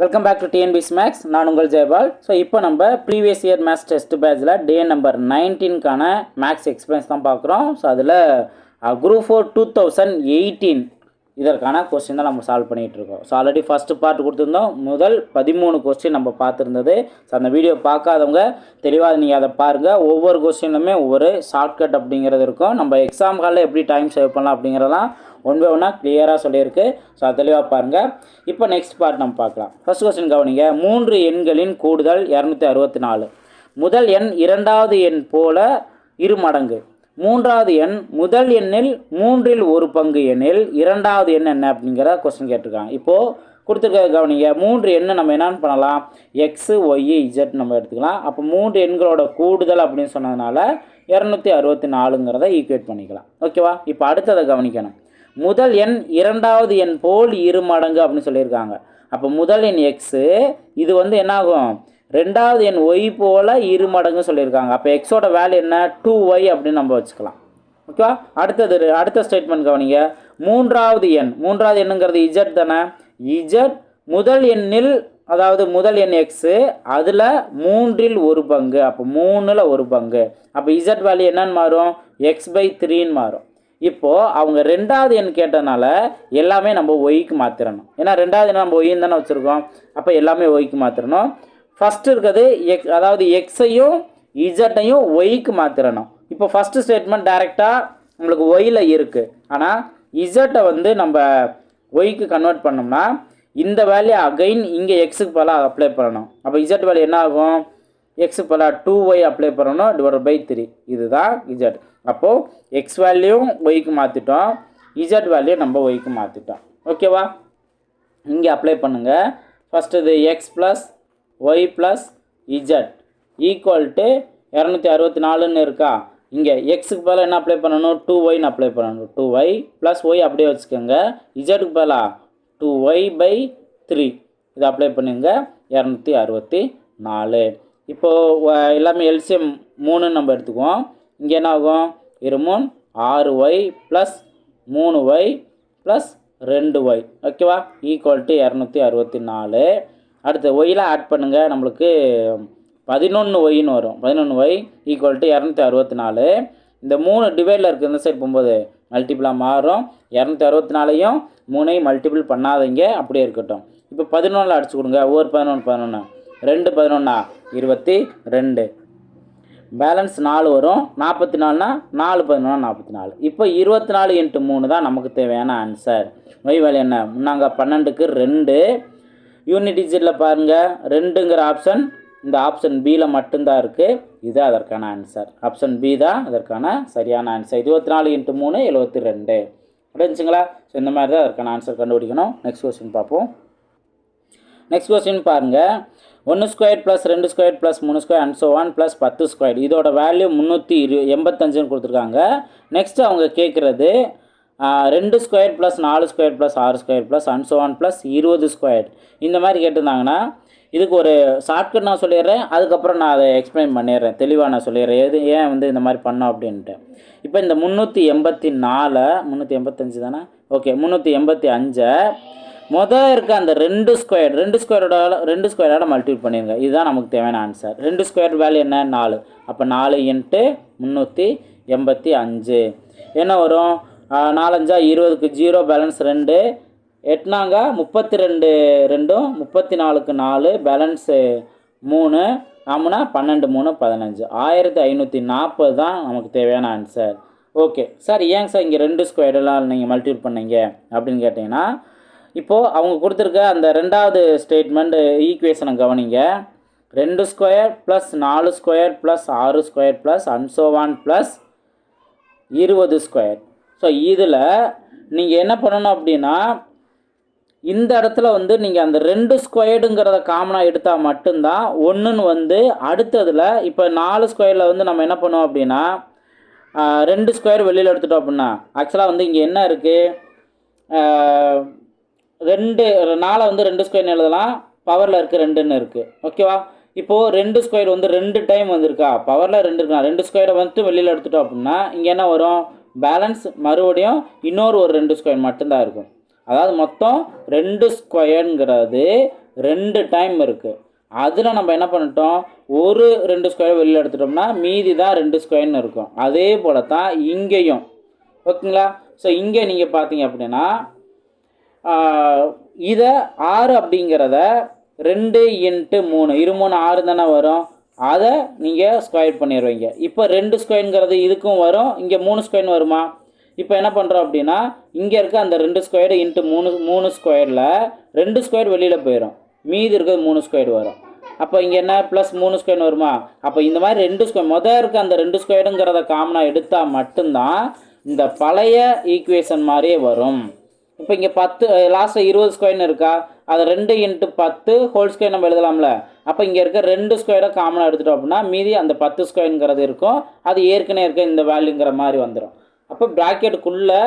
Welcome back to TNPSC maths நான் உங்கள் Jayapal. So இப்போ நம்ம ப்ரீவியஸ் இயர் மேக்ஸ் டெஸ்ட் பேட்சில் டே நம்பர் நைன்டீன்கான மேக்ஸ் எக்ஸ்பீரியன்ஸ் தான் பார்க்குறோம். ஸோ அதில் group four two thousand eighteen இதற்கான கொஸ்டின் தான் நம்ம சால்வ் பண்ணிகிட்டு இருக்கோம் ஸோ ஆல்ரெடி ஃபஸ்ட்டு பார்ட் கொடுத்துருந்தோம். முதல் பதிமூணு கொஸ்டின் நம்ம பார்த்துருந்தது. ஸோ அந்த வீடியோ பார்க்காதவங்க தெளிவாக நீங்கள் அதை பாருங்கள் ஒவ்வொரு கொஸ்டினுமே ஒவ்வொரு ஷார்ட்கட் அப்படிங்கிறது இருக்கும். நம்ம எக்ஸாம் காலில் எப்படி டைம் சேவ் பண்ணலாம் அப்படிங்கிறதெல்லாம் ஒன் பை ஒன்னாக கிளியராக சொல்லியிருக்கு. ஸோ அதை தெளிவாக பாருங்கள் இப்போ நெக்ஸ்ட் பார்ட் நம்ம பார்க்கலாம். ஃபர்ஸ்ட் கொஸ்டின் கவனிங்க. மூன்று எண்களின் கூடுதல் இரநூத்தி அறுபத்தி நாலு. முதல் எண் இரண்டாவது எண் போல இரு மடங்கு. மூன்றாவது எண் முதல் எண்ணில் மூன்றில் ஒரு பங்கு எண்ணில் இரண்டாவது எண் என்ன அப்படிங்கிற கொஸ்டின் கேட்டிருக்காங்க. இப்போது கொடுத்துருக்க கவனிங்க. மூன்று எண்ணை நம்ம என்னென்னு பண்ணலாம்? எக்ஸு ஒய் இஜட் நம்ம எடுத்துக்கலாம். அப்போ மூன்று எண்களோட கூடுதல் அப்படின்னு சொன்னதுனால இரநூத்தி அறுபத்தி நாலுங்கிறத ஈக்குவேட் பண்ணிக்கலாம். ஓகேவா இப்போ அடுத்ததை கவனிக்கணும். முதல் எண் இரண்டாவது எண் போல் இரு மடங்கு அப்படின்னு சொல்லியிருக்காங்க. அப்போ முதல் எண் எக்ஸு இது வந்து என்னாகும்? ரெண்டாவது எண் ஒய் போல் இரு மடங்கு சொல்லியிருக்காங்க. அப்போ எக்ஸோட வேல்யூ என்ன? டூ ஒய் அப்படின்னு நம்ம வச்சுக்கலாம். ஓகேவா அடுத்தது அடுத்த ஸ்டேட்மெண்ட் கவனிங்க. மூன்றாவது எண். மூன்றாவது எண்ணுங்கிறது இஜட் தானே? இஜட் முதல் எண்ணில் அதாவது முதல் எண் எக்ஸு அதில் மூன்றில் ஒரு பங்கு. அப்போ மூணில் ஒரு பங்கு. அப்போ இசட் வேல்யூ என்னன்னு மாறும்? எக்ஸ் பை த்ரீன்னு மாறும். இப்போது அவங்க ரெண்டாவது எண் கேட்டனால எல்லாமே நம்ம ஒய்க்கு மாற்றிடணும் ஏன்னா ரெண்டாவது எண் நம்ம ஒய்ன்னு தானே வச்சுருக்கோம். அப்போ எல்லாமே ஒய்க்கு மாற்றிடணும் ஃபஸ்ட்டு இருக்கிறது எக் அதாவது எக்ஸையும் இஜட்டையும் ஒய்க்கு மாற்றிடணும் இப்போ ஃபஸ்ட்டு ஸ்டேட்மெண்ட் டைரெக்டாக நம்மளுக்கு ஒயில் இருக்குது ஆனால் இஜட்டை வந்து நம்ம ஒய்க்கு கன்வெர்ட் பண்ணோம்னா இந்த வேல்யூ அகைன் இங்கே எக்ஸுக்கு பதிலாக அப்ளை பண்ணணும். அப்போ இஜட் வேல்யூ என்ன ஆகும்? எக்ஸுக்கு பதிலாக டூ ஒய் அப்ளை பண்ணணும் டிவைட் பை த்ரீ இதுதான் இஜட் அப்போது எக்ஸ் வேல்யூவும் ஒய்க்கு மாற்றிட்டோம் இஜட் வேல்யூ நம்ம ஒய்க்கு மாற்றிட்டோம் ஓகேவா இங்கே அப்ளை பண்ணுங்கள் ஃபஸ்ட்டு இது x plus y plus z equal to இரநூத்தி அறுபத்தி நாலுன்னு இருக்கா? இங்கே எக்ஸுக்கு பதிலாக என்ன அப்ளை பண்ணணும்? டூ ஒய்னு அப்ளை பண்ணணும். டூ ஒய் ப்ளஸ் ஒய் அப்படியே வச்சுக்கோங்க. இஜட்டுக்கு பதிலாக டூ ஒய் பை த்ரீ இதை அப்ளை பண்ணுங்க. இரநூத்தி அறுபத்தி நாலு. இப்போது எல்லாமே எல்சிஎம் மூணுன்னு நம்ம எடுத்துக்குவோம். இங்கே என்ன ஆகும்? இருமூன் ஆறு ஒய் ப்ளஸ் மூணு ஒய் ப்ளஸ் ரெண்டு ஒய் ஓகேவா ஈக்குவல் டு இரநூத்தி அறுபத்தி நாலு. அடுத்து ஒய்லாம் ஆட் பண்ணுங்கள் நம்மளுக்கு பதினொன்று ஒய்னு வரும். பதினொன்று ஒய் ஈக்குவல் டு இரநூத்தி அறுபத்தி நாலு. இந்த மூணு டிவைடில் இருக்குது இந்த சைடு போகும்போது மல்டிபிளாக மாறும். இரநூத்தி அறுபத்தி நாலையும் மூணையும் மல்டிபிள் பண்ணாதீங்க. அப்படியே இருக்கட்டும். இப்போ பதினொன்றில் அடிச்சு கொடுங்க. ஒரு பதினொன்று பதினொன்று ரெண்டு பதினொன்றா இருபத்தி ரெண்டு. பேலன்ஸ் நாலு வரும். நாற்பத்தி நாலுனா நாலு பதினொன்று நாற்பத்தி நாலு. இப்போ இருபத்தி நாலு இன்ட்டு மூணு தான் நமக்கு தேவையான ஆன்சர் மொய் வேலை என்ன? நாங்கள் பன்னெண்டுக்கு ரெண்டு. யூனிட் டிஜிட்டில் பாருங்கள் ரெண்டுங்கிற ஆப்ஷன் இந்த ஆப்ஷன் பியில் மட்டும்தான் இருக்குது இது அதற்கான ஆன்சர் ஆப்ஷன் பி தான் அதற்கான சரியான ஆன்சர் இருபத்தி நாலு இன்ட்டு மூணு எழுபத்தி ரெண்டு புரிஞ்சுங்களா? ஸோ இந்த மாதிரி தான் அதற்கான ஆன்சர் கண்டுபிடிக்கணும். நெக்ஸ்ட் கொஸ்டின் பார்ப்போம். நெக்ஸ்ட் கொஸ்டின் பாருங்கள் ஒன்று ஸ்கொயர் ப்ளஸ் ரெண்டு ஸ்கொயர் ப்ளஸ் மூணு square and so one plus பத்து ஸ்கொயர் இதோட வேல்யூ முந்நூற்றி இரு எண்பத்தஞ்சுன்னு கொடுத்துருக்காங்க. நெக்ஸ்ட்டு அவங்க கேட்குறது ரெண்டு ஸ்கொயர் ப்ளஸ் நாலு ஸ்கொயர் ப்ளஸ் ஆறு square plus and one plus இருபது ஸ்கொயர். இந்த மாதிரி கேட்டிருந்தாங்கன்னா இதுக்கு ஒரு ஷார்ட்கட் நான் சொல்லிடுறேன் அதுக்கப்புறம் நான் அதை எக்ஸ்பிளைன் பண்ணிடுறேன். தெளிவாக நான் சொல்லிடுறேன். எது ஏன் வந்து இந்த மாதிரி பண்ணோம் அப்படின்ட்டு. இப்போ இந்த முந்நூற்றி எண்பத்தி நாலு முந்நூற்றி எண்பத்தஞ்சு தானே? ஓகே முந்நூற்றி எண்பத்தி அஞ்சை மொதல் இருக்க அந்த ரெண்டு ஸ்கொயர் ரெண்டு ஸ்கொயரோட ரெண்டு ஸ்கொயரோட மல்டிபிள் பண்ணிடுங்க. இதுதான் நமக்கு தேவையான ஆன்சர் ரெண்டு ஸ்கொயர் வேல்யூ என்ன? நாலு. அப்போ நாலு இன்ட்டு முந்நூற்றி எண்பத்தி அஞ்சு. என்ன வரும்? நாலஞ்சா இருபதுக்கு ஜீரோ பேலன்ஸ் ரெண்டு. எட்னாங்க முப்பத்தி ரெண்டு ரெண்டும் முப்பத்தி நாலுக்கு நாலு பேலன்ஸு மூணு. நாமுனா பன்னெண்டு மூணு பதினஞ்சு. ஆயிரத்தி ஐநூற்றி நாற்பது தான் நமக்கு தேவையான ஆன்சர் ஓகே சார் ஏங்க சார் இங்கே ரெண்டு ஸ்கொயர்லாம் நீங்கள் மல்டிபிள் பண்ணீங்க? அப்படின்னு கேட்டிங்கன்னா இப்போது அவங்க கொடுத்துருக்க அந்த ரெண்டாவது ஸ்டேட்மெண்ட் ஈக்குவேஷனை கவனிங்க. ரெண்டு ஸ்கொயர் ப்ளஸ் நாலு ஸ்கொயர் ப்ளஸ் ஆறு square plus and so one plus இருபது ஸ்கொயர் ஸோ இதில் நீங்கள் என்ன பண்ணணும் அப்படின்னா இந்த இடத்துல வந்து நீங்கள் அந்த ரெண்டு ஸ்கொயர்டுங்கிறத காமனாக எடுத்தால் மட்டும்தான் ஒன்றுன்னு வந்து அடுத்ததில் இப்போ நாலு ஸ்கொயரில் வந்து நம்ம என்ன பண்ணுவோம் அப்படின்னா ரெண்டு ஸ்கொயர் வெளியில் எடுத்துட்டோம் அப்படின்னா ஆக்சுவலாக வந்து இங்கே என்ன இருக்குது ரெண்டு நாலை வந்து ரெண்டு ஸ்கொயர்னு எழுதலாம் பவரில் இருக்குது ரெண்டுன்னு இருக்குது ஓகேவா இப்போது ரெண்டு ஸ்கொயர் வந்து ரெண்டு டைம் வந்திருக்கா? பவரில் ரெண்டு இருக்கா? ரெண்டு ஸ்கொயரை வந்துட்டு வெளியில் எடுத்துட்டோம் அப்படின்னா இங்கே என்ன வரும்? பேலன்ஸ் மறுபடியும் இன்னொரு ஒரு ரெண்டு ஸ்கொயர் மட்டும்தான் இருக்கும். அதாவது மொத்தம் ரெண்டு ஸ்கொயருங்கிறது ரெண்டு டைம் இருக்குது அதில் நம்ம என்ன பண்ணிட்டோம்? ஒரு ரெண்டு ஸ்கொயர் வெளியில் எடுத்துட்டோம்னா மீதி தான் ரெண்டு ஸ்கொயர்னு இருக்கும். அதே போல தான் இங்கேயும். ஓகேங்களா? ஸோ இங்கே நீங்கள் பார்த்தீங்க அப்படின்னா இதை ஆறு அப்படிங்கிறத ரெண்டு இன்ட்டு மூணு இரு மூணு ஆறு தானே வரும்? அதை நீங்கள் ஸ்கொயர் பண்ணிடுவீங்க இப்போ ரெண்டு ஸ்கொயருங்கிறது இதுக்கும் வரும் இங்கே மூணு ஸ்கொயர்னு வருமா? இப்போ என்ன பண்ணுறோம் அப்படின்னா இங்கே இருக்க அந்த ரெண்டு ஸ்கொயர் இன்ட்டு மூணு மூணு ஸ்கொயரில் ரெண்டு ஸ்கொயர் வெளியில் போயிடும் மீதி இருக்கிறது மூணு ஸ்கொயர் வரும். அப்போ இங்கே என்ன? ப்ளஸ் மூணு ஸ்கொயர் வருமா? அப்போ இந்த மாதிரி ரெண்டு ஸ்கொயர் மொதல் இருக்க அந்த ரெண்டு ஸ்கொயருங்கிறத காமனாக எடுத்தால் மட்டும்தான் இந்த பழைய ஈக்குவேஷன் மாதிரியே வரும். இப்போ இங்கே பத்து லாஸ்ட்டில் இருபது ஸ்கொயர்னு இருக்கா? அது ரெண்டு இன்ட்டு பத்து ஹோல் ஸ்கொயர் நம்ம எழுதலாம்ல. அப்போ இங்கே இருக்க ரெண்டு ஸ்கொயரை காமனாக எடுத்துட்டோம் அப்படின்னா மீதி அந்த பத்து ஸ்கொயருங்கிறது இருக்கும். அது ஏற்கனவே இருக்க இந்த வேல்யூங்கிற மாதிரி வந்துடும் அப்போ ப்ராக்கெட்டுக்குள்ளே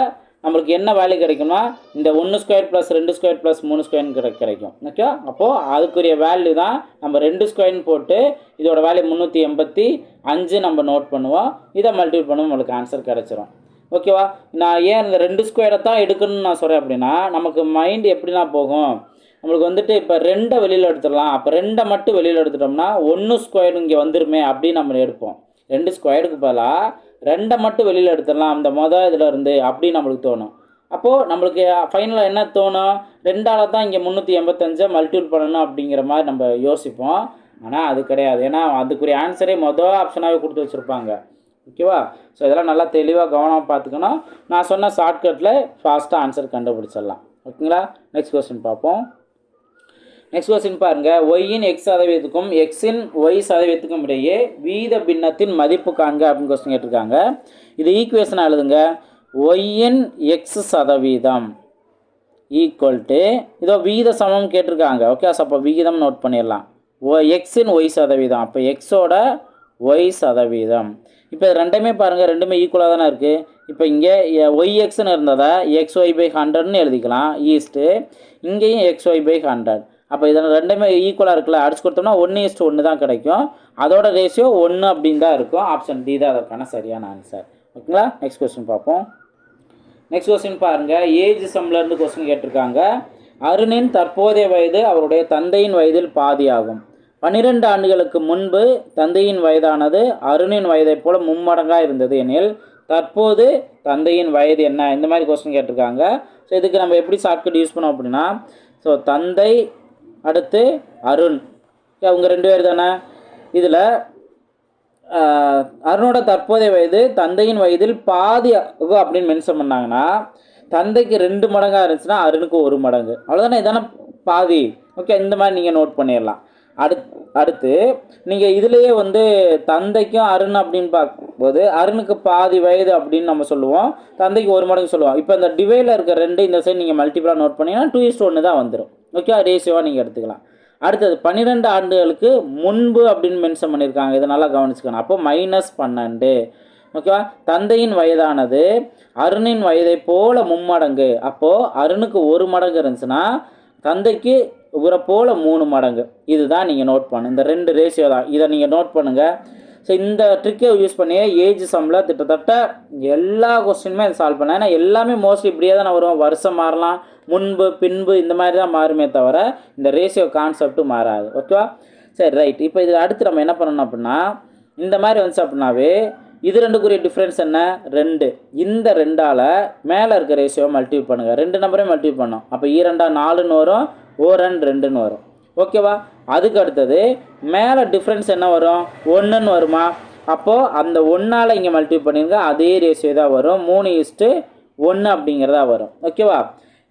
நம்மளுக்கு என்ன வேல்யூ கிடைக்கும்னா இந்த ஒன்று ஸ்கொயர் ப்ளஸ் ரெண்டு ஸ்கொயர் ப்ளஸ் மூணு ஸ்கொயர்னு கிடை கிடைக்கும். ஓகே அப்போது அதுக்குரிய வேல்யூ தான் நம்ம ரெண்டு ஸ்கொயர்னு போட்டு இதோட வேல்யூ முந்நூற்றி எண்பத்தி அஞ்சு நம்ம நோட் பண்ணுவோம். இதை மல்டிபிள் பண்ணுவோம் நம்மளுக்கு ஆன்சர் கிடச்சிரும். ஓகேவா? நான் ஏன் இந்த ரெண்டு ஸ்கொயரை தான் எடுக்கணும்னு நான் சொல்கிறேன் அப்படின்னா நமக்கு மைண்ட் எப்படிலாம் போகும். நம்மளுக்கு வந்துட்டு இப்போ ரெண்டை வெளியில் எடுத்துடலாம். அப்போ ரெண்டை மட்டும் வெளியில் எடுத்துட்டோம்னா ஒன்று ஸ்கொயர் இங்கே வந்துருமே அப்படின்னு நம்ம எடுப்போம். ரெண்டு ஸ்கொயருக்கு பதிலாக ரெண்டை மட்டும் வெளியில் எடுத்துடலாம். அந்த மொதல் இதில் இருந்து அப்படின்னு நம்மளுக்கு தோணும். அப்போது நம்மளுக்கு ஃபைனலாக என்ன தோணும்? ரெண்டால் தான் இங்கே முந்நூற்றி எண்பத்தஞ்சை மல்டிபிள் பண்ணணும் அப்படிங்கிற மாதிரி நம்ம யோசிப்போம். ஆனால் அது கிடையாது. ஏன்னா அதுக்குரிய ஆன்சரே மொதல் ஆப்ஷனாகவே கொடுத்து வச்சுருப்பாங்க. ஓகேவா? ஸோ இதெல்லாம் நல்லா தெளிவாக கவனமாக பார்த்துக்கணும். நான் சொன்ன ஷார்ட்கட்டில் ஃபாஸ்ட்டாக ஆன்சர் கண்டுபிடிச்சிடலாம். ஓகேங்களா? நெக்ஸ்ட் கொஸ்டின் பார்ப்போம். நெக்ஸ்ட் கொஸ்டின் பாருங்கள் ஒய்யின் எக்ஸ் சதவீதத்துக்கும் எக்ஸின் ஒய் சதவீதத்துக்கும் இடையே வீத பின்னத்தின் மதிப்பு காண்க அப்படின்னு கொஸ்டின் கேட்டிருக்காங்க. இது ஈக்குவேஷன் எழுதுங்க. ஒய்யின் எக்ஸ் சதவீதம் ஈக்குவல் டு இதோ வீத சமம் கேட்டிருக்காங்க. ஓகே ஸோ அப்போ விகிதம் நோட் பண்ணிடலாம். ஓ எக்ஸின் ஒய் சதவீதம். அப்போ எக்ஸோட ஒய் சதவீதம். இப்போ ரெண்டுமே பாருங்கள் ரெண்டுமே ஈக்குவலாக தானே இருக்குது இப்போ இங்கே ஒய்எக்ஸ்னு இருந்ததை எக்ஸ் ஒய் பை ஹண்ட்ரட்னு எழுதிக்கலாம். ஈஸ்ட்டு இங்கேயும் எக்ஸ் ஒய் பை ஹண்ட்ரட் அப்போ இதில் ரெண்டுமே ஈக்குவலாக இருக்குல்ல அடிச்சு கொடுத்தோம்னா ஒன்று ஈஸ்ட் ஒன்று தான் கிடைக்கும். அதோட ரேஷியோ ஒன்று அப்படின்னு தான் இருக்கும். ஆப்ஷன் டி தான் அதற்கான சரியான ஆன்சர் ஓகேங்களா? நெக்ஸ்ட் கொஸ்டின் பார்ப்போம். நெக்ஸ்ட் கொஸ்டின் பாருங்கள் ஏஜ் சம்லேருந்து கொஸ்டின் கேட்டிருக்காங்க. அருணின் தற்போதைய வயது அவருடைய தந்தையின் வயதில் பாதியாகும் பன்னிரெண்டு ஆண்டுகளுக்கு முன்பு தந்தையின் வயதானது அருணின் வயதைப் போல மும்மடங்காக இருந்தது எனில் தற்போது தந்தையின் வயது என்ன? இந்த மாதிரி கொஸ்டின் கேட்டிருக்காங்க. ஸோ இதுக்கு நம்ம எப்படி ஷார்ட்கட் யூஸ் பண்ணோம் அப்படின்னா ஸோ தந்தை அடுத்து அருண். அவங்க ரெண்டு பேர் தானே? இதில் அருணோட தற்போதைய வயது தந்தையின் வயதில் பாதி அப்படின்னு மென்ஷன் பண்ணாங்கன்னா தந்தைக்கு ரெண்டு மடங்காக இருந்துச்சுன்னா அருணுக்கு ஒரு மடங்கு. அவ்வளோதானே இதானே பாதி. ஓகே இந்த மாதிரி நீங்கள் நோட் பண்ணிடலாம். அடுத் அடுத்து நீங்கள் இதுலேயே வந்து தந்தைக்கும் அருண் அப்படின்னு பார்க்கும்போது அருணுக்கு பாதி வயது அப்படின்னு நம்ம சொல்லுவோம். தந்தைக்கு ஒரு மடங்கு சொல்லுவோம். இப்போ இந்த டிவைடில் இருக்க ரெண்டு இந்த சைடு நீங்கள் மல்டிபிளாக நோட் பண்ணிங்கன்னா டூ இஸ்ட் ஒன்று தான் வந்துடும் ஓகே ரேஷியோவாக நீங்கள் எடுத்துக்கலாம். அடுத்தது பன்னிரெண்டு ஆண்டுகளுக்கு முன்பு அப்படின்னு மென்ஷன் பண்ணியிருக்காங்க. இதை நல்லா கவனிச்சுக்கணும். அப்போ மைனஸ் பன்னெண்டு. ஓகேவா தந்தையின் வயதானது அருணின் வயதை போல மும்மடங்கு. அப்போது அருணுக்கு ஒரு மடங்கு இருந்துச்சுன்னா தந்தைக்கு இவரை போல் மூணு மடங்கு. இதுதான் நீங்கள் நோட் பண்ணு. இந்த ரெண்டு ரேஷியோ தான். இதை நீங்கள் நோட் பண்ணுங்கள் ஸோ இந்த ட்ரிக்கை யூஸ் பண்ணி ஏஜ் சம்மில் கிட்டத்தட்ட எல்லா கொஸ்டினுமே இதை சால்வ் பண்ணேன் ஏன்னா எல்லாமே மோஸ்ட்லி இப்படியே தான் வரும். வருஷம் மாறலாம். முன்பு பின்பு இந்த மாதிரி தான் மாறுமே தவிர இந்த ரேஷியோ கான்செப்ட்டு மாறாது. ஓகேவா சரி ரைட் இப்போ இதில் அடுத்து நம்ம என்ன பண்ணணும் அப்படின்னா இந்த மாதிரி வந்துச்சு அப்படின்னாவே இது ரெண்டுக்குரிய டிஃப்ரென்ஸ் என்ன? ரெண்டு. இந்த ரெண்டால் மேலே இருக்க ரேஷியோவை மல்டிபிள் பண்ணுங்கள் ரெண்டு நம்பரையும் மல்டிபிள் பண்ணோம். அப்போ ஈரெண்டா e நாலுன்னு வரும். ஓ ரெண்டு ரெண்டுன்னு வரும். ஓகேவா அதுக்கு அடுத்தது மேலே டிஃப்ரென்ஸ் என்ன வரும்? ஒன்றுன்னு வருமா? அப்போது அந்த ஒன்றால் இங்கே மல்டிபிள் பண்ணியிருங்க அதே ரேஷியோ தான் வரும். மூணு இஸ்ட்டு ஒன்று அப்படிங்கிறதா வரும். ஓகேவா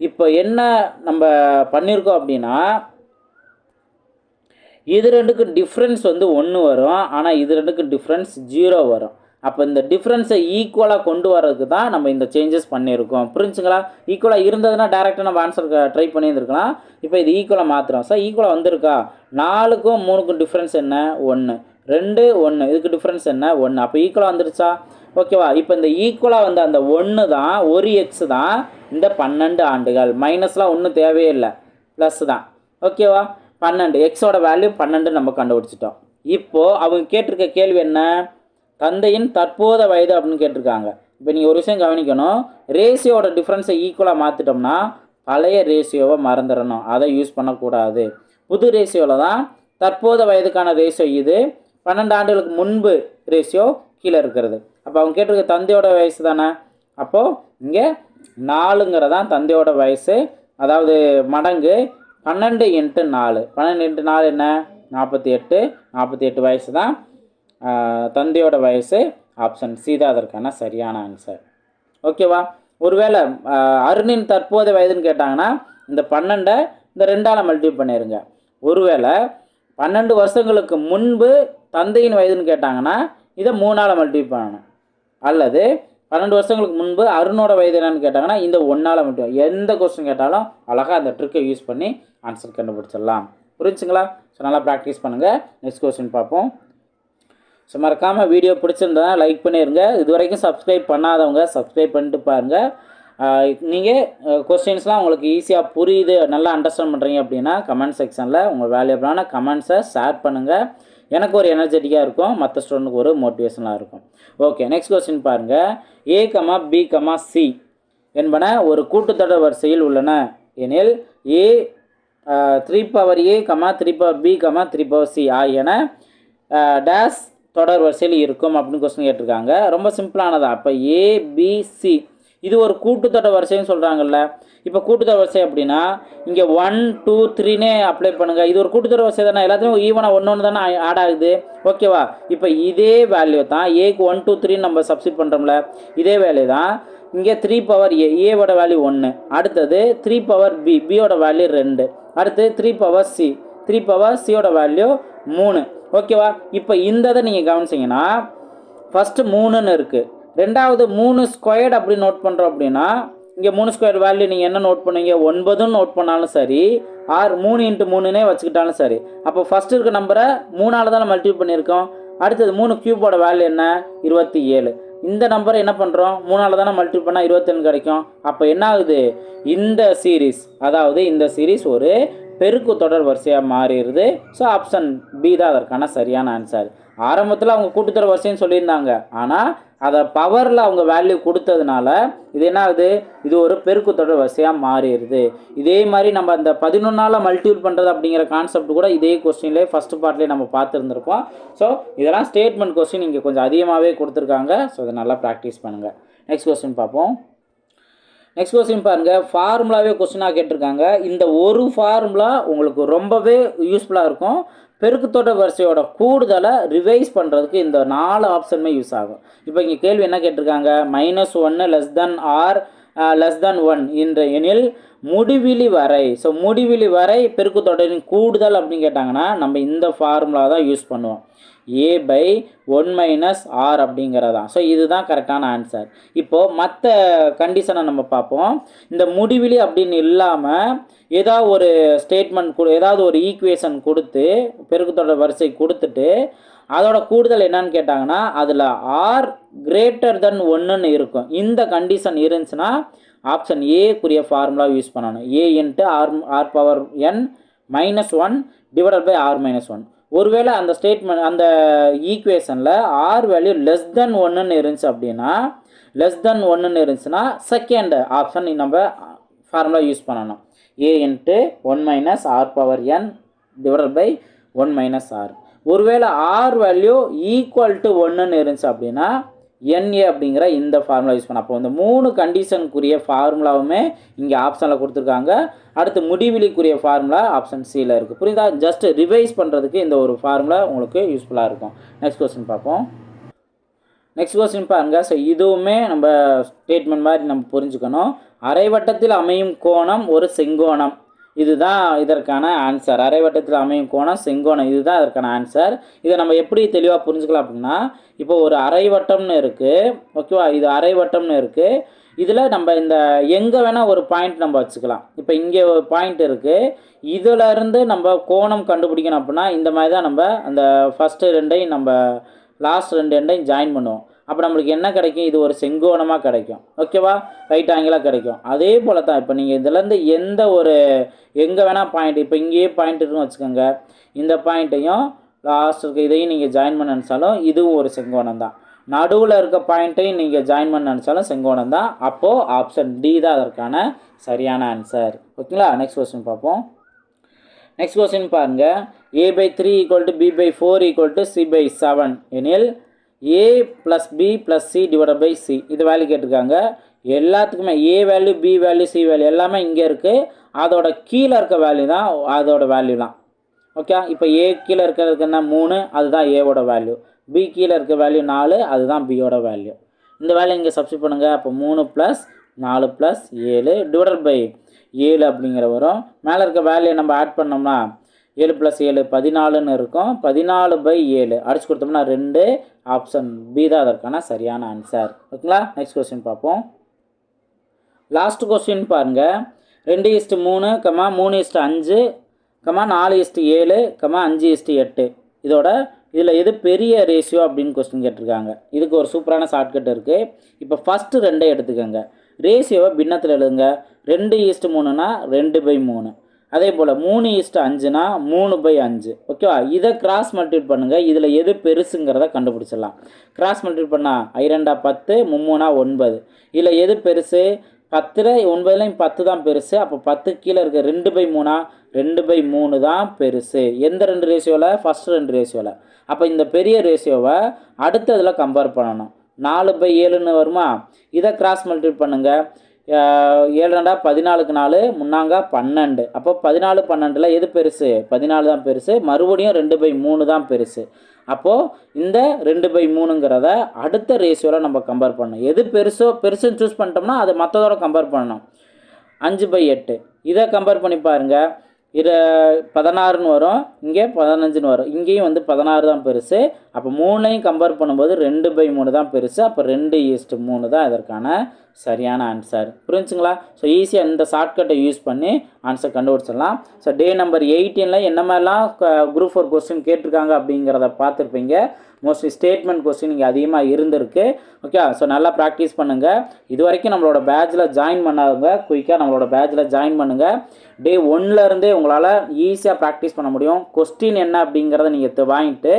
இப்போ என்ன நம்ம பண்ணியிருக்கோம் அப்படின்னா இது ரெண்டுக்கும் டிஃப்ரென்ஸ் வந்து ஒன்று வரும். ஆனால் இது ரெண்டுக்கும் டிஃப்ரென்ஸ் ஜீரோ வரும். அப்போ இந்த டிஃப்ரென்ஸை ஈக்குவலாக கொண்டு வரதுக்கு தான் நம்ம இந்த சேஞ்சஸ் பண்ணியிருக்கோம். புரிஞ்சுங்களா? ஈக்குவலாக இருந்ததுன்னா டேரெக்டாக நம்ம ஆன்சர் ட்ரை பண்ணியிருந்துருக்கலாம். இப்போ இது ஈக்குவலாக மாற்றுறோம் சார் ஈக்குவலாக வந்திருக்கா? நாலுக்கும் மூணுக்கும் டிஃப்ரென்ஸ் என்ன? ஒன்று ரெண்டு ஒன்று இதுக்கு டிஃப்ரென்ஸ் என்ன? ஒன்று அப்போ ஈக்குவலாக வந்துருச்சா? ஓகேவா இப்போ இந்த ஈக்குவலாக வந்து அந்த ஒன்று தான் ஒரு எக்ஸ் தான் இந்த பன்னெண்டு ஆண்டுகள். மைனஸ்லாம் ஒன்றும் தேவையே இல்லை. ப்ளஸ் தான். ஓகேவா பன்னெண்டு. எக்ஸோட வேல்யூ பன்னெண்டு நம்ம கண்டுபிடிச்சிட்டோம். இப்போது அவங்க கேட்டிருக்க கேள்வி என்ன? தந்தையின் தற்போத வயது அப்படின்னு கேட்டிருக்காங்க. இப்போ நீங்கள் ஒரு விஷயம் கவனிக்கணும். ரேஷியோட டிஃப்ரென்ஸை ஈக்குவலாக மாற்றிட்டோம்னா பழைய ரேஷியோவை மறந்துடணும். அதை யூஸ் பண்ணக்கூடாது. புது ரேஷியோவில் தான் தற்போத வயதுக்கான ரேஷியோ இது பன்னெண்டு ஆண்டுகளுக்கு முன்பு ரேஷியோ கீழே இருக்கிறது. அப்போ அவங்க கேட்டிருக்க தந்தையோட வயசு தானே? அப்போது இங்கே நாலுங்கிறதான் தந்தையோட வயசு. அதாவது மடங்கு பன்னெண்டு இன்ட்டு நாலு. பன்னெண்டு இன்ட்டு நாலு என்ன? நாற்பத்தி எட்டு. நாற்பத்தி எட்டு வயசு தான் தந்தையோட வயசு ஆப்ஷன் சி தான் அதற்கான சரியான ஆன்சர் ஓகேவா ஒருவேளை அருணின் தற்போதைய வயதுன்னு கேட்டாங்கன்னா இந்த பன்னெண்டை இந்த ரெண்டால் மல்டிப் பண்ணிடுங்க ஒருவேளை பன்னெண்டு வருஷங்களுக்கு முன்பு தந்தையின் வயதுன்னு கேட்டாங்கன்னா இதை மூணால் மல்டிப் பண்ணணும். அல்லது பன்னெண்டு வருஷங்களுக்கு முன்பு அருணோட வயது என்னன்னு கேட்டாங்கன்னா இந்த ஒன்றால் மட்டும் எந்த கொஸ்டின் கேட்டாலும் அழகாக அந்த ட்ரிக்கை யூஸ் பண்ணி ஆன்சர் கண்டுபிடிச்சிடலாம். புரிஞ்சுங்களா? ஸோ நல்லா ப்ராக்டிஸ் பண்ணுங்கள் நெக்ஸ்ட் கொஸ்டின் பார்ப்போம். ஸோ மறக்காமல் வீடியோ பிடிச்சிருந்தா லைக் பண்ணிடுங்க இது வரைக்கும் சப்ஸ்கிரைப் பண்ணாதவங்க சப்ஸ்கிரைப் பண்ணிட்டு பாருங்கள் நீங்கள் கொஸ்டின்ஸ்லாம் உங்களுக்கு ஈஸியாக புரியுது நல்லா அண்டர்ஸ்டாண்ட் பண்ணுறீங்க அப்படின்னா கமெண்ட் செக்ஷனில் உங்கள் வேல்யூபிளான கமெண்ட்ஸை ஷேர் பண்ணுங்கள் எனக்கு ஒரு எனர்ஜெட்டிக்காக இருக்கும் மற்ற ஸ்டூடெண்ட்டுக்கு ஒரு மோட்டிவேஷனாக இருக்கும். ஓகே நெக்ஸ்ட் கொஸ்டின் பாருங்கள் a comma b comma c என்பன ஒரு கூட்டுத்தொடர் வரிசையில் உள்ளன. எனில் a three power a comma three power b comma three power c ஆகியன டேஸ் தொடர் வரிசையில் இருக்கும் அப்படின்னு கொஸ்டின் கேட்டிருக்காங்க. ரொம்ப சிம்பிளானதா அப்போ ஏபிசி இது ஒரு கூட்டுத்தொடர் வரிசைன்னு சொல்கிறாங்கல்ல இப்போ கூட்டுத்தொடர் வரிசை அப்படின்னா இங்கே ஒன் டூ த்ரீனே அப்ளை பண்ணுங்கள் இது ஒரு கூட்டுத்தொடர் வரிசை தானே? எல்லாத்துலேயும் ஈவனாக ஒன்று ஒன்று தானே ஆட் ஆகுது. ஓகேவா இப்போ இதே வேல்யூ தான் ஏக்கு ஒன் டூ த்ரீன்னு நம்ம சப்ஸ்டிட் பண்ணுறோம்ல இதே வேல்யூ தான். இங்கே த்ரீ பவர் ஏ ஏவோட வேல்யூ ஒன்று அடுத்தது த்ரீ பவர் பி பியோட வேல்யூ ரெண்டு. அடுத்து three power c three power சியோட வேல்யூ மூணு. ஓகேவா? இப்போ இந்த இதை நீங்கள் கவனிச்சிங்கன்னா ஃபஸ்ட்டு மூணுன்னு இருக்குது ரெண்டாவது மூணு ஸ்கொயர்டு அப்படி நோட் பண்ணுறோம் அப்படின்னா இங்கே மூணு ஸ்கொயர் வேல்யூ நீங்கள் என்ன நோட் பண்ணுவீங்க ஒன்பதுன்னு நோட் பண்ணாலும் சரி ஆறு மூணு இன்ட்டு மூணுனே வச்சுக்கிட்டாலும் சரி. அப்போ ஃபஸ்ட்டு இருக்க நம்பரை மூணால் தான் மல்டிபிள் பண்ணியிருக்கோம். அடுத்தது மூணு கியூபோட வேல்யூ என்ன? இருபத்தி ஏழு. இந்த நம்பரை என்ன பண்ணுறோம் மூணால் தானே மல்டிபிள் பண்ணால் இருபத்தேழு கிடைக்கும். அப்போ என்ன ஆகுது? இந்த சீரீஸ் அதாவது இந்த சீரீஸ் ஒரு பெருக்கு தொடர் வரிசையாக மாறிடுது. ஸோ ஆப்ஷன் பி தான் அதற்கான சரியான ஆன்சர் ஆரம்பத்தில் அவங்க கூட்டுத்தொடர் வரிசைன்னு சொல்லியிருந்தாங்க. ஆனால் அதை பவரில் அவங்க வேல்யூ கொடுத்ததுனால இது என்ன ஆகுது? இது ஒரு பெருக்கு தொடர் வரிசையாக மாறிடுது. இதே மாதிரி நம்ம அந்த பதினொன்றால் மல்டிபிள் பண்ணுறது அப்படிங்கிற கான்செப்ட் கூட இதே கொஸ்டின்லேயே ஃபஸ்ட்டு பார்ட்லேயே நம்ம பார்த்துருந்துருப்போம். ஸோ இதெல்லாம் ஸ்டேட்மெண்ட் கொஸ்டின் இங்கே கொஞ்சம் அதிகமாகவே கொடுத்துருக்காங்க. ஸோ இதை நல்லா ப்ராக்டிஸ் பண்ணுங்கள் நெக்ஸ்ட் கொஸ்டின் பார்ப்போம். நெக்ஸ்ட் கொஸ்டின் பாருங்கள் ஃபார்முலாவே கொஸ்டினாக கேட்டிருக்காங்க. இந்த ஒரு ஃபார்முலா உங்களுக்கு ரொம்பவே யூஸ்ஃபுல்லாக இருக்கும். பெருக்குத்தோட்ட வரிசையோட கூடுதலை ரிவைஸ் பண்ணுறதுக்கு இந்த நாலு ஆப்ஷனுமே யூஸ் ஆகும். இப்போ இங்கே கேள்வி என்ன கேட்டிருக்காங்க? மைனஸ் ஒன்று less than r less than one என்ற எனில் முடிவிலி வரை ஸோ முடிவிலி வரை பெருக்குத்தொடரின் கூடுதல் அப்படின்னு கேட்டாங்கன்னா நம்ம இந்த ஃபார்முலா தான் யூஸ் பண்ணுவோம். A by one minus r அப்படிங்கிறதான். ஸோ இதுதான் கரெக்டான ஆன்சர் இப்போது மற்ற கண்டிஷனை நம்ம பார்ப்போம். இந்த முடிவிலி அப்படின்னு இல்லாமல் ஏதாவது ஒரு ஸ்டேட்மெண்ட் கொடு ஏதாவது ஒரு ஈக்குவேஷன் கொடுத்து பெருக்கத்தோட வரிசை கொடுத்துட்டு அதோட கூடுதல் என்னன்னு கேட்டாங்கன்னா அதில் ஆர் கிரேட்டர் தென் ஒன்றுன்னு இருக்கும். இந்த கண்டிஷன் இருந்துச்சுன்னா ஆப்ஷன் ஏக்குரிய ஃபார்முலா யூஸ் பண்ணணும். A into r r power n minus one divided by r minus one ஒருவேளை அந்த ஸ்டேட்மெண்ட் அந்த ஈக்குவேஷனில் ஆர் வேல்யூ லெஸ் தென் ஒன்றுன்னு இருந்துச்சு அப்படின்னா லெஸ் தென் ஒன்றுன்னு இருந்துச்சுன்னா செகண்ட் ஆப்ஷன் நம்ம ஃபார்முலா யூஸ் பண்ணணும். A into one minus r power n divide by one minus r ஒருவேளை ஆர் வேல்யூ ஈக்குவல் டு ஒன்றுன்னு இருந்துச்சு அப்படின்னா என்ஏ அப்படிங்கிற இந்த ஃபார்முலா யூஸ் பண்ண அப்போ இந்த மூணு கண்டிஷனுக்குரிய ஃபார்முலாவுமே இங்கே ஆப்ஷனில் கொடுத்துருக்காங்க. அடுத்து முடிவிலிக்குரிய ஃபார்முலா ஆப்ஷன் சியில் இருக்குது புரியுதா? ஜஸ்ட் ரிவைஸ் பண்ணுறதுக்கு இந்த ஒரு ஃபார்முலா உங்களுக்கு யூஸ்ஃபுல்லாக இருக்கும். நெக்ஸ்ட் கொஸ்டின் பார்ப்போம். நெக்ஸ்ட் கொஸ்டின் பாருங்க. ஸோ இதுவுமே நம்ம ஸ்டேட்மெண்ட் மாதிரி நம்ம புரிஞ்சுக்கணும். அரைவட்டத்தில் அமையும் கோணம் ஒரு செங்கோணம். இதுதான் இதற்கான ஆன்சர் அரைவட்டத்தில் அமையும் கோணம் செங்கோணம். இதுதான் இதற்கான ஆன்சர் இதை நம்ம எப்படி தெளிவாக புரிஞ்சுக்கலாம் அப்படின்னா இப்போ ஒரு அரைவட்டம்னு இருக்குது ஓகேவா இது அரைவட்டம்னு இருக்குது இதில் நம்ம இந்த எங்கே வேணால் ஒரு பாயிண்ட் நம்ம வச்சுக்கலாம். இப்போ இங்கே ஒரு பாயிண்ட் இருக்குது இதிலருந்து நம்ம கோணம் கண்டுபிடிக்கணும் அப்படின்னா இந்த மாதிரி தான் நம்ம அந்த ஃபஸ்ட்டு ரெண்டையும் நம்ம லாஸ்ட் ரெண்டு எண்டையும் ஜாயின் பண்ணுவோம். அப்போ நம்மளுக்கு என்ன கிடைக்கும்? இது ஒரு செங்கோணமாக கிடைக்கும். ஓகேவா ரைட் ஆங்கிளாக கிடைக்கும். அதே போல் தான் இப்போ நீங்கள் இதுலேருந்து எந்த ஒரு எங்கே வேணால் பாயிண்ட் இப்போ இங்கேயே பாயிண்ட் இருக்குன்னு வச்சுக்கோங்க. இந்த பாயிண்ட்டையும் லாஸ்ட் இருக்க இதையும் நீங்கள் ஜாயின் பண்ண நினச்சாலும் இதுவும் ஒரு செங்கோணம் தான். நடுவில் இருக்க பாயிண்ட்டையும் நீங்கள் ஜாயின் பண்ண நினச்சாலும் செங்கோணம் தான். அப்போது ஆப்ஷன் டி தான் அதற்கான சரியான ஆன்சர் ஓகேங்களா நெக்ஸ்ட் கொஸ்டின் பார்ப்போம். நெக்ஸ்ட் கொஸ்டின் பாருங்கள் a by three equal to b by four equal to c by seven எனில் a plus b plus c divide by c இது வேல்யூ கேட்டிருக்காங்க. எல்லாத்துக்குமே a value b value c value எல்லாமே இங்கே இருக்குது அதோட கீழே இருக்க வேல்யூ தான் அதோட வேல்யூ தான் ஓகே இப்போ ஏ கீழே இருக்கிறதுக்குன்னா மூணு. அதுதான் ஏவோட வேல்யூ பி கீழே இருக்க வேல்யூ நாலு. அதுதான் பியோட வேல்யூ இந்த வேல்யூ இங்கே சப்ஸ்டிட் பண்ணுங்கள் அப்போ மூணு ப்ளஸ் நாலு ப்ளஸ் ஏழு டிவைடட் பை ஏழு அப்படிங்கிற வரும். மேலே இருக்க வேல்யூ நம்ம ஆட் பண்ணோம்னா ஏழு ப்ளஸ் ஏழு பதினாலுன்னு இருக்கும். பதினாலு பை ஏழு. அடிச்சு கொடுத்தோம்னா ரெண்டு. ஆப்ஷன் பி தான் அதற்கான சரியான ஆன்சர் ஓகேங்களா? நெக்ஸ்ட் கொஸ்டின் பார்ப்போம். லாஸ்ட் கொஸ்டின் பாருங்கள் ரெண்டு இஸ்ட்டு மூணு கமா மூணு இஸ்ட்டு அஞ்சு கமா நாலு இஸ்ட்டு ஏழு கமா அஞ்சு இஸ்ட்டு எட்டு. இதோட இதில் எது பெரிய ரேஷியோ அப்படின்னு கொஸ்டின் கேட்டிருக்காங்க. இதுக்கு ஒரு சூப்பரான ஷார்ட்கட் இருக்குது இப்போ ஃபஸ்ட்டு ரெண்டே எடுத்துக்கோங்க. ரேஷியோவை பின்னத்தில் எழுதுங்க. ரெண்டு ஈஸ்ட்டு மூணுனா ரெண்டு பை மூணு. அதே போல் மூணு ஈஸ்ட்டு அஞ்சுனா மூணு பை அஞ்சு. ஓகேவா இதை கிராஸ் மல்டிபிள் பண்ணுங்கள் இதில் எது பெருசுங்கிறத கண்டுபிடிச்சிடலாம். கிராஸ் மல்டிபிள் பண்ணால் ஐரெண்டா பத்து மும்மூணா ஒன்பது. இதில் எது பெருசு? பத்தில் ஒன்பதுலையும் பத்து தான் பெருசு. அப்போ பத்து கீழே இருக்க ரெண்டு பை மூணா ரெண்டு பை மூணு தான் பெருசு. எந்த ரெண்டு ரேஷியோவில் ஃபஸ்ட்டு ரெண்டு ரேஷியோவில் அப்போ இந்த பெரிய ரேஷியோவை அடுத்ததில் கம்பேர் பண்ணணும். நாலு பை ஏழுன்னு வருமா? இதை கிராஸ் மல்டிபிள் பண்ணுங்கள் ஏழு ரெண்டா பதினாலுக்கு நாலு முன்னாங்க பன்னெண்டு. அப்போ பதினாலு பன்னெண்டில் எது பெருசு? பதினாலு தான் பெருசு மறுபடியும் ரெண்டு பை மூணு தான் பெருசு. அப்போது இந்த ரெண்டு பை மூணுங்கிறத அடுத்த ரேஷியோவில் நம்ம கம்பேர் பண்ணணும். எது பெருசோ பெருசுன்னு சூஸ் பண்ணிட்டோம்னா அதை மற்றதோட கம்பேர் பண்ணணும். அஞ்சு பை எட்டு. இதை கம்பேர் பண்ணி பாருங்கள் இர பதினாறுன்னு வரும் இங்கே பதினஞ்சுன்னு வரும். இங்கேயும் வந்து பதினாறு தான் பெருசு. அப்போ மூணையும் கம்பேர் பண்ணும்போது ரெண்டு பை மூணு தான் பெருசு. அப்போ ரெண்டு ஈஸ்ட்டு மூணு தான் இதற்கான சரியான ஆன்சர் புரிஞ்சுங்களா? ஸோ ஈஸியாக இந்த ஷார்ட்கட்டை யூஸ் பண்ணி ஆன்சர் கண்டுபிடிச்சிடலாம். ஸோ டே நம்பர் எயிட்டீனில் என்ன மாதிரிலாம் குரூப் ஃபோர் கொஸ்டின் கேட்டிருக்காங்க அப்படிங்கிறத பார்த்துருப்பீங்க. மோஸ்ட்லி ஸ்டேட்மெண்ட் கொஸ்டின் இங்கே அதிகமாக இருந்திருக்கு. ஓகே ஸோ நல்லா ப்ராக்டிஸ் பண்ணுங்கள் இது வரைக்கும் நம்மளோட பேட்சில் ஜாயின் பண்ணாதவங்க குயிக்காக நம்மளோட பேட்சில் ஜாயின் பண்ணுங்கள் டே ஒன்லேருந்தே உங்களால் ஈஸியாக ப்ராக்டிஸ் பண்ண முடியும். கொஸ்டின் என்ன அப்படிங்கிறத நீங்கள் வாங்கிட்டு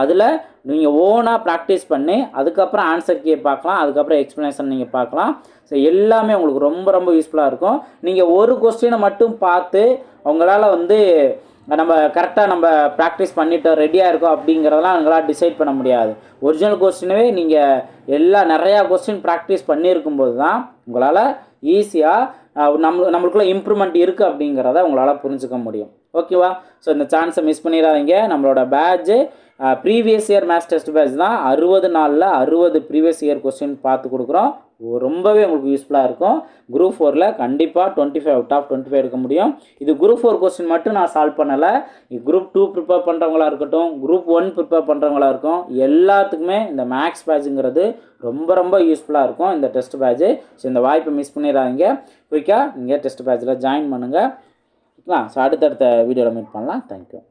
அதில் நீங்கள் ஓனாக ப்ராக்டிஸ் பண்ணி அதுக்கப்புறம் ஆன்சர் கீ பார்க்கலாம். அதுக்கப்புறம் எக்ஸ்ப்ளனேஷன் நீங்கள் பார்க்கலாம். ஸோ எல்லாமே உங்களுக்கு ரொம்ப ரொம்ப யூஸ்ஃபுல்லாக இருக்கும். நீங்கள் ஒரு கொஸ்டினை மட்டும் பார்த்து உங்களால் வந்து நம்ம கரெக்டாக நம்ம ப்ராக்டிஸ் பண்ணிட்டோம் ரெடியாக இருக்கோம் அப்படிங்கிறதெல்லாம் எங்களால் டிசைட் பண்ண முடியாது. ஒரிஜினல் கொஸ்டினவே நீங்கள் எல்லா நிறையா கொஸ்டின் ப்ராக்டிஸ் பண்ணியிருக்கும்போது தான் உங்களால் ஈஸியாக நம்ம நம்மளுக்குள்ள இம்ப்ரூவ்மெண்ட் இருக்குது அப்படிங்கிறத உங்களால் புரிஞ்சுக்க முடியும். ஓகேவா ஸோ இந்த சான்ஸை மிஸ் பண்ணிடாதீங்க. நம்மளோட batch previous year maths test batch தான் அறுபது நாளில் அறுபது ப்ரீவியஸ் இயர் கொஸ்டின் பார்த்து கொடுக்குறோம். ரொம்பவே உங்களுக்கு யூஸ்ஃபுல்லாக இருக்கும். குரூப் ஃபோரில் கண்டிப்பாக twenty five out of twenty five எடுக்க முடியும். இது குரூப் ஃபோர் கொஸ்டின் மட்டும் நான் சால்வ் பண்ணலை. குரூப் டூ ப்ரிப்பேர் பண்ணுறவங்களா இருக்கட்டும் குரூப் ஒன் ப்ரிப்பேர் பண்ணுறவங்களா இருக்கும் எல்லாத்துக்குமே இந்த மேக்ஸ் பேட்சுங்கிறது ரொம்ப ரொம்ப யூஸ்ஃபுல்லாக இருக்கும் இந்த டெஸ்ட் பேட்ச்சு ஸோ இந்த வாய்ப்பை மிஸ் பண்ணிடாதீங்க. குயிக்காக நீங்கள் டெஸ்ட் பேட்சில் ஜாயின் பண்ணுங்கள் ஓகேங்களா? ஸோ அடுத்தடுத்த வீடியோவில் மீட் பண்ணலாம். தேங்க்யூ